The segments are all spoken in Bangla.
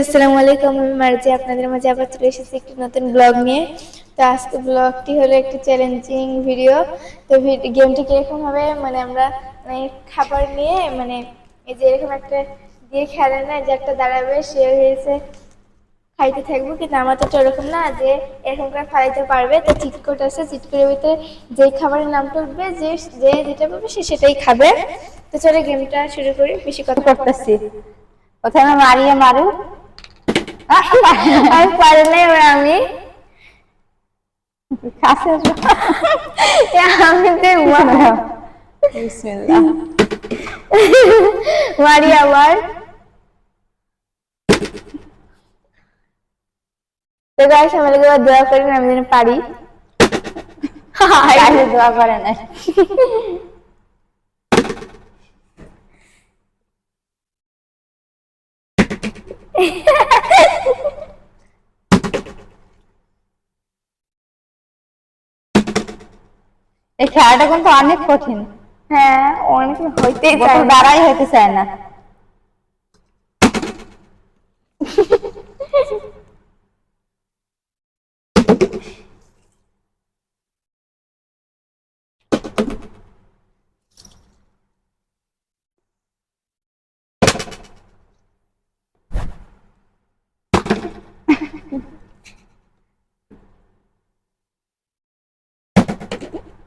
আসসালামু আলাইকুম, আমি মার্জি। আপনাদের মাঝে আবার চলে এসেছি একটি নতুন ব্লগ নিয়ে। তো আজকে ব্লগটি হলো একটি চ্যালেঞ্জিং ভিডিও তো গেমটি কীরকম হবে মানে আমরা মানে খাবার নিয়ে মানে এই যে এরকম একটা দিয়ে খেলে না, যে একটা দাঁড়াবে, সে হয়েছে খাইতে থাকব। কিন্তু আমার তো ওরকম না যে এরকম করে খাইতে পারবে। তো চিটকোট আছে, চিটকোটের ভিতরে যেই খাবারের নামটা উঠবে, যে যে যেটা পাবে সে সেটাই খাবে। তো চলে গেমটা শুরু করি, বেশি কথা করতেছি প্রথমে মারিয়ে মারু আমি পারি না এবার আমি কাছে আসো। আমি দেখব বিসমিল্লাহ। মারি আবার তো গাইস আমাদের এবার দোয়া করেন আমি যেন পারি কাছে দোয়া করে না এই খেলাটা কিন্তু অনেক কঠিন। হ্যাঁ অনেক হইতেই চায় হতে চায় না।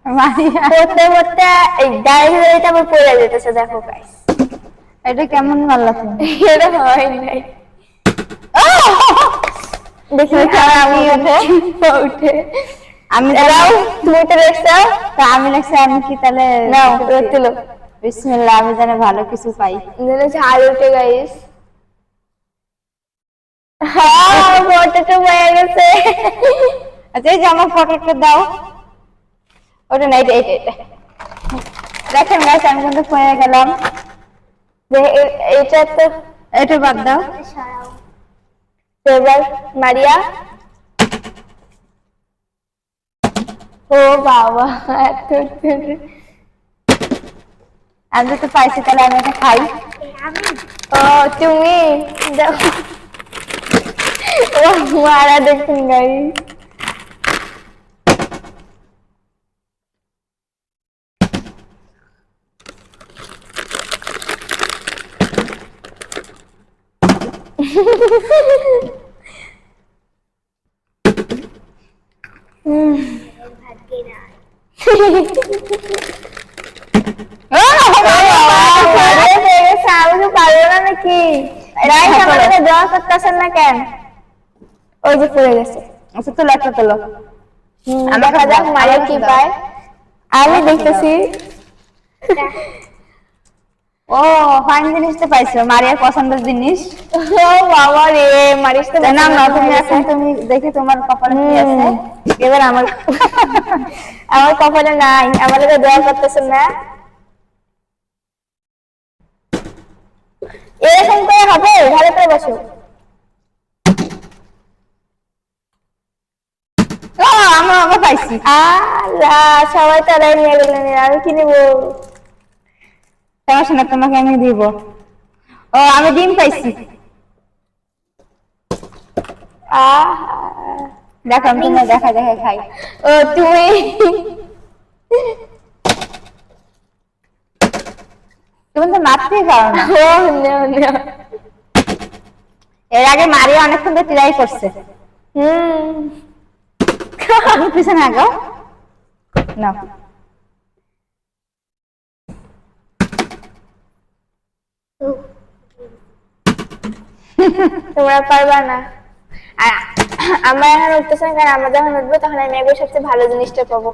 পড়তে পড়তে এই গায়ে গাড়িটা আমার পড়ে যেতেছে দেখো গাইস এটা কেমন মারলা তুমি? এটা হয় নাই। দেখি আমি উঠে উঠে। আমি এরাও তুমি তো দেখছ? তো আমি লাগছে আমি কি তাহলে বিসমিল্লাহ আমি যেন ভালো কিছু পাই। ঝাল উঠে গাইস হ্যাঁ ফটোটা হয়ে গেছে। আচ্ছা এই যে আমার ফটোটা দাও। ওটা না এটা এটা এটা দেখেন গাছ আমি কিন্তু পেয়ে গেলাম। যে এ- এইটা তো এটা বাদ দাও। তো এবার মারিয়া। ও বাবা এত আমি তো পাইছি তাহলে আমি এটা খাই। ও তুমি দেখো ও মারা দেখুন গাই আমি তো পারব না নাকি রাইস আমাদেরকে দেওয়া করতেছেন না কেন ওই যে পড়ে গেছে আচ্ছা তোলো একটা তোলো দেখা যাক কি পায় আমি দেখতেছি ও ফাইন জিনিস তো পাইছো মারিয়ার পছন্দের জিনিস। ও বাবা রে মারিস তো না না তুমি এখন তুমি দেখি তোমার কপালে কি আছে। এবার আমার আমার কপালে নাই আমাদেরকে দোয়া করতেছেন না। এরকম করে হবে ভালো করে বসো। আমরা আমরা পাইছি। আল্লাহ সবাই তারাই নিয়ে গেলেন আমি কি নিবো? সমস্যা না তোমাকে আমি দিব। ও আমি ডিম পাইছি দেখো আমি তোমার দেখা দেখা খাই। ও তুমি। তুমি তো মারতেই পারো না। ও এর আগে মারিয়া অনেকক্ষণ ধরে ট্রাই করছে। হুম। পিছনে আগাও। না তোমরা পারবা না। আর আমরা এখন উঠতেছে না কারণ আমরা যখন উঠবো তখন আমি একবার সবচেয়ে ভালো জিনিসটা পাবো।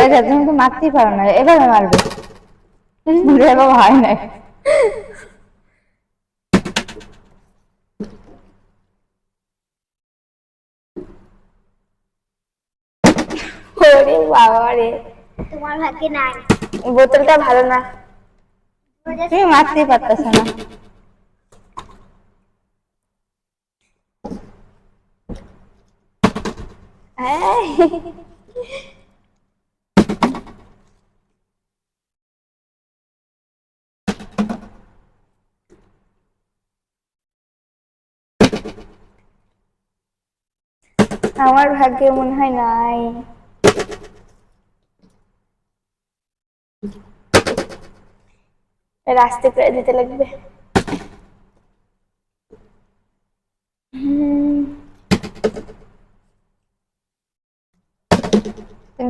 আচ্ছা, তুমি তো মারতেই পারো না এভাবে মারবে। এভাবে হয় না। ওরে বাবা রে। তোমার ভাগ্যে নাই। বোতলটা ভালো না। তুমি মারতেই পারতেছ না। আমার ভাগ্যে মনে হয় নাই। রাস্তে করে দিতে লাগবে।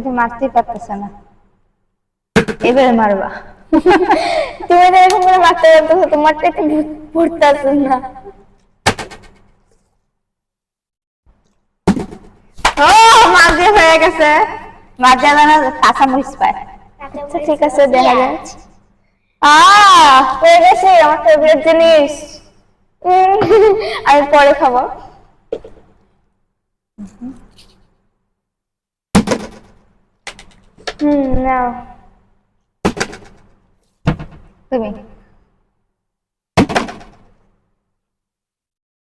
তুমি তো মারতেই পারতেছো না। এবারে মারবা। তুমি তো এরকম করে মারতে পারতেছো তোমারটা একটু পড়তেছো না। ও মাঝে হয়ে গেছে। মাঝে না কাঁচা মরিচ পায়। আচ্ছা ঠিক আছে দেখা যাচ্ছে আহ হয়ে গেছে আমার ফেভারিট জিনিস। আমি পরে খাব। হুম নাও। তুমি।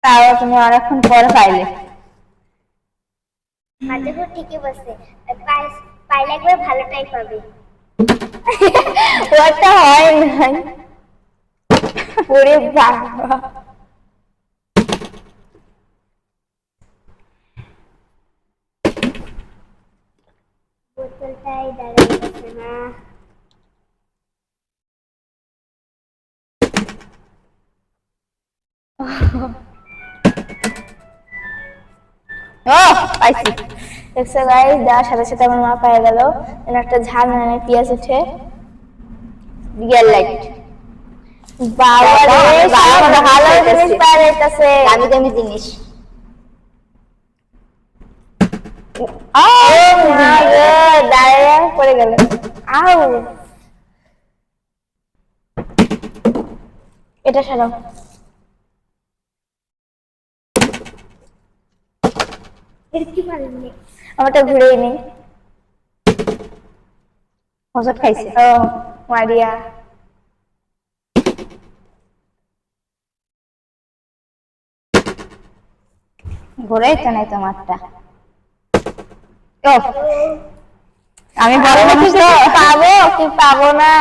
তাও তুমি অনেকক্ষণ পরে পাইলে। মাঝে ঠিকই বসে পাই- পাইলে একবার ভালোটাই পাবে। ওটা হয় নাই। ওরে বাবা। বোতলটাই দাঁড়িয়ে গেছে না একটা ঝাল নানে পেঁয়াজ উঠে। রিয়েল লাইট ভালো জিনিস পাওয়া দামি জিনিস ও মা গো দাঁড়িয়ে পড়ে গেল। আউ। এটা সরাও আমারটা ঘুরেই নেই? হজট খাইছে ও মারিয়া। ঘুরেই তো নাই তোমারটা। আমি বড় পাবো কি পাবো না।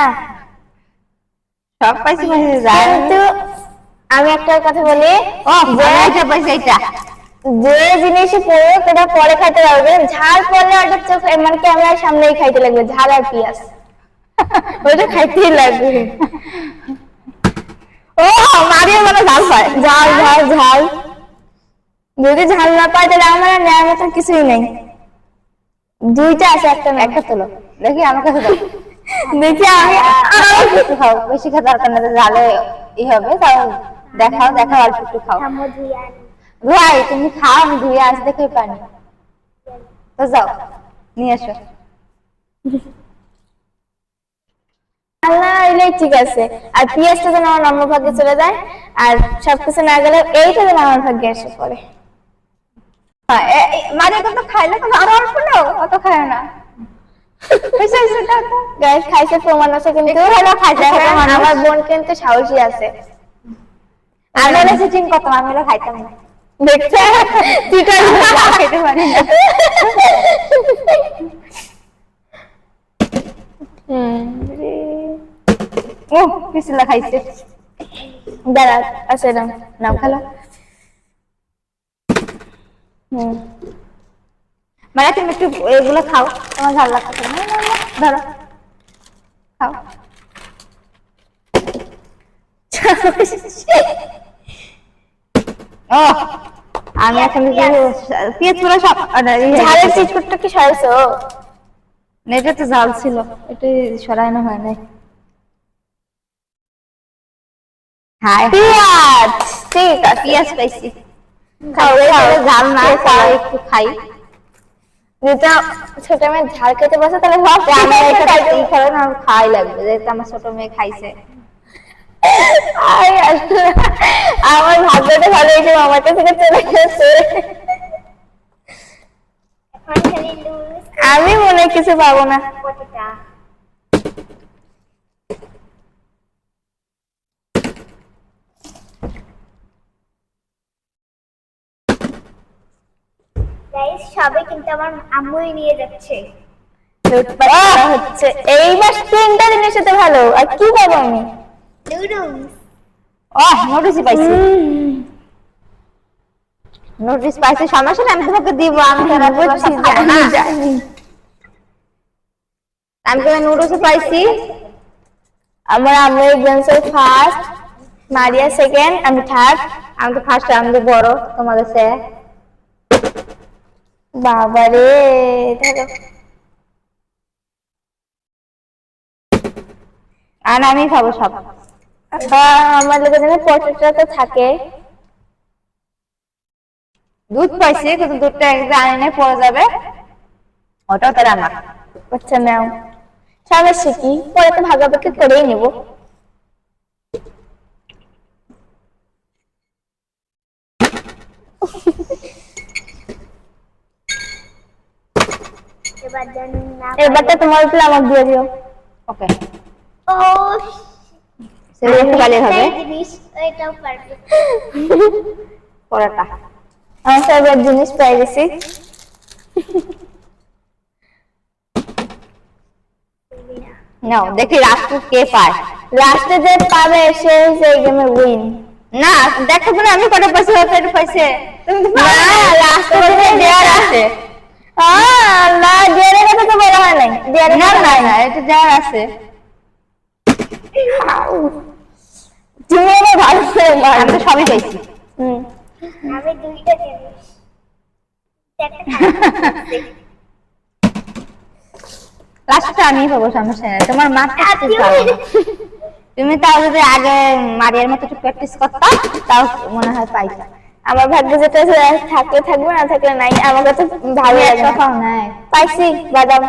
সব পাইছি কিন্তু আমি একটা কথা বলি। ও পাইছি এটা যে জিনিস পড়ে সেটা পরে খাইতে পারবে। ঝাল পড়লে ওটা চোখ মানে ক্যামেরার সামনেই খাইতে লাগবে ঝাল আর পেঁয়াজ। ওটা খাইতেই লাগবে। ও মারিও মানে ঝাল পায় ঝাল ঝাল ঝাল। যদি ঝাল না পাই তাহলে আমার নেওয়ার মতন কিছুই নেই। দুইটা আছে একটা একটা তোলো। দেখি আমার কাছে দাও। দেখি আমি। একটু খাও বেশি খেতে দরকার না ই হবে তাও দেখাও দেখাও অল্প একটু খাও। ভাই তুমি খাও আমি ধুয়ে আস দেখে পানি। তো যাও নিয়ে এসো। আল্লাহ এলেই ঠিক আছে। আর পেঁয়াজটা যেন আমার নম্বর ভাগ্যে চলে যায় আর সবকিছু না গেলে এইটা যেন আমার ভাগ্যে এসে পড়ে। মানে তো খাইলে তো আরও অল্প নাও অত খায় না। গাইস খাইছে প্রমাণ আছে কিন্তু। একটু খাইছে, দেখেন, আমার বোন কিন্তু সাহসী আছে। আমি হলে চিটিং করতাম আমি হলে খাইতাম না। দেখছে? তুই তো খেতে পারি না। ও পিছলা খাইছে। দাঁড়া আছে না নাও খেলো। হুম মানে তুমি একটু এগুলো খাও তোমার ভালো লাগছে না ধরো। খাও। ও আমি এখন পেঁয়াজ পুরো সব ঝালের চিটকুটটা কি সরাইছো? এটা তো জাল ছিল এটা সরানো হয় নাই। হায় পেঁয়াজ! ঠিক আছে পেঁয়াজ পাইছি। ঝাল না খাও। খাও। একটু খাই। যেটা ছোট মেয়ে ঝাল খেতে বসে তাহলে ভাব আমার এটা খাইতেই খাবে না খাই লাগবে যেহেতু আমার ছোট মেয়ে খাইছে। আমার ভাগ্যটা ভালো হয়েছে আমার কাছে থেকে চলে গেছে। আমি মনে কিছু পাবো না। সবে কিন্তু আমার আম্মুই নিয়ে যাচ্ছে। লুটপাট করা হচ্ছে। এইবার তিনটা জিনিস সাথে ভালো। আর কি পাবো আমি? নুডলস। নোটিসই পাইছি। নোটিস পাইছি। সমস্যা নেই, আমি তোমাকে দিব। আমি তো রাতে বুঝছি, বাসা খাব না। জানি, জানি। আমি তো নুডলস পাইছি। আমার আমরা এক্সামসের ফার্স্ট মারিয়া সেকেন্ড আমি থার্ড আমি তো ফার্স্ট আমি তো বড় তোমাদের সে বাবারে ধরো। আর আমি খাব সব। আমার লোকের জন্য তো থাকে। দুধ পাইছি কিন্তু দুধটা একদম আনি নাই পড়ে যাবে ওটাও তার আমার। আচ্ছা নাও। সমস্যা কি পরে তো ভাগাভাগি করেই নেব। এবারটা তোমার উপরে আমার দিয়ে দিও। ওকে ও সেটা একটু গালি হবে। এই এটাও পারবে পরোটা। আমার ফেভারিট জিনিস পেয়ে গেছি নাও দেখি লাস্ট কে পায়। লাস্টে যে পাবে সে সেই গেমে উইন না দেখো বলে আমি কটা পয়সা হতে পয়সা তুমি না দেয়ার আছে। আল্লাহ দেয়ারের কথা তো বলা হয় নাই দেয়ারের না কথা না না এটা যার আছে। তুমি আমার ভালো করে আমি মারো তো সবই পাইছি হুম। আমি দুইটা জিনিস। লাস্টটা আমি পাবো সমস্যা নেই তোমার মাথা তুমি? তাও যদি আগে মারিয়ার মতো একটু প্র্যাকটিস করতাম তাও মনে হয় পাইতা। আমার ভাগ্যে যেটা থাকলে থাকবে না থাকলে নাই। আমাকে তো ভালো লাগে না। পাও নাই। পাইছি বাদাম।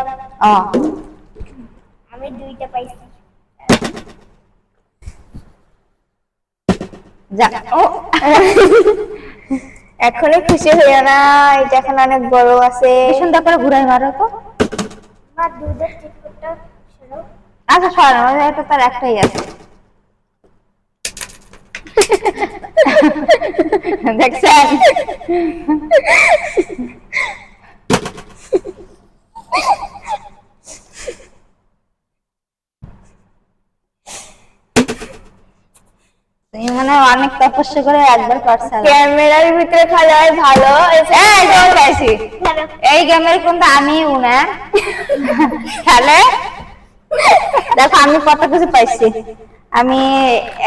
আমি দুইটা পাইছি। যা। ও। এখনই খুশি হইও না এটা এখন অনেক বড় আছে। সুন্দর করে ঘুরাই মারো তো। মা দুধের চিকুরটা সরো আচ্ছা সরানো এটা তার একটাই আছে। দেখছেন? তুমি মানে অনেক তপস্যা করে একবার পারছ ক্যামেরার ভিতরে খালি হয় ভালো। এই পাইছি। এই গেমের কিন্তু আমি উনা? খেলে দেখো আমি কত কিছু পাইছি। আমি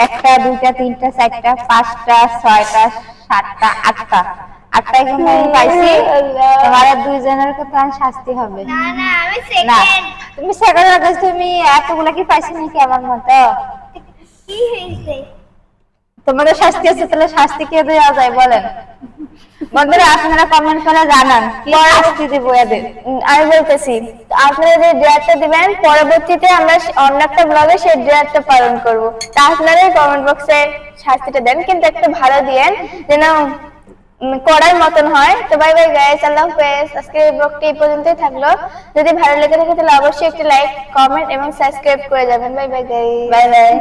একটা দুইটা তিনটা চারটা পাঁচটা ছয়টা সাতটা আটটা। আটটায় কিন্তু আমি পাইছি। তোমার দুইজনের কথা শাস্তি হবে? না না আমি সেকেন্ড তুমি সেকেন্ড লাগাইছ তুমি এতগুলা কি পাইছি নাকি আমার মতো? কি হয়েছে তোমাদের শাস্তি আছে তাহলে শাস্তি কে দেওয়া যায় বলেন? বন্ধুরা আপনারা কমেন্ট করে জানান কি শাস্তি দিব এদের? আমি বলতেছি আপনারা যে ড্রেয়ারটা দিবেন পরবর্তীতে আমরা অন্য একটা ব্লগে সেই ড্রেয়ারটা পালন করব। তা আপনারা কমেন্ট বক্সে শাস্তিটা দেন কিন্তু একটা ভালো দিয়েন যেন করার মতন হয়। তো বাই বাই গাইস আল্লাহ হাফেজ। আজকে ব্লগটি এই পর্যন্তই থাকল। যদি ভালো লেগে থাকে তাহলে অবশ্যই একটা লাইক কমেন্ট এবং সাবস্ক্রাইব করে যাবেন। Bye bye guys bye bye